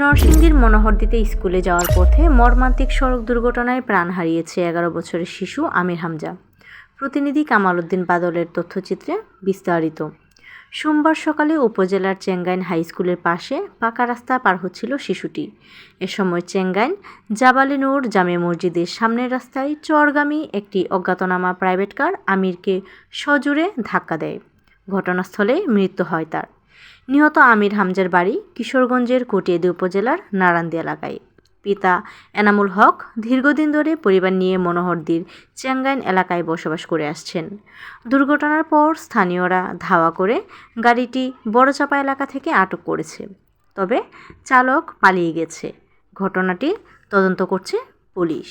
নরসিংদীর মনোহরদিতে স্কুলে যাওয়ার পথে মর্মান্তিক সড়ক দুর্ঘটনায় প্রাণ হারিয়েছে এগারো বছরের শিশু আমির হামজা। প্রতিনিধি কামাল উদ্দিন বাদলের তথ্যচিত্রে বিস্তারিত। সোমবার সকালে উপজেলার চেঙ্গাইন হাই স্কুলের পাশে পাকা রাস্তা পার হচ্ছিল শিশুটি। এ সময় চেঙ্গাইন জাবালি নূর জামে মসজিদের সামনের রাস্তায় চরগামী একটি অজ্ঞাতনামা প্রাইভেট কার আমিরকে সজোরে ধাক্কা দেয়। ঘটনাস্থলে মৃত্যু হয় তার। নিহত আমির হামজার বাড়ি কিশোরগঞ্জের কটিয়াদি উপজেলার নারান্দি এলাকায়। পিতা এনামুল হক দীর্ঘদিন ধরে পরিবার নিয়ে মনোহরদীর চেঙ্গাইন এলাকায় বসবাস করে আসছেন। দুর্ঘটনার পর স্থানীয়রা ধাওয়া করে গাড়িটি বড়চাপা এলাকা থেকে আটক করেছে। তবে চালক পালিয়ে গেছে। ঘটনাটি তদন্ত করছে পুলিশ।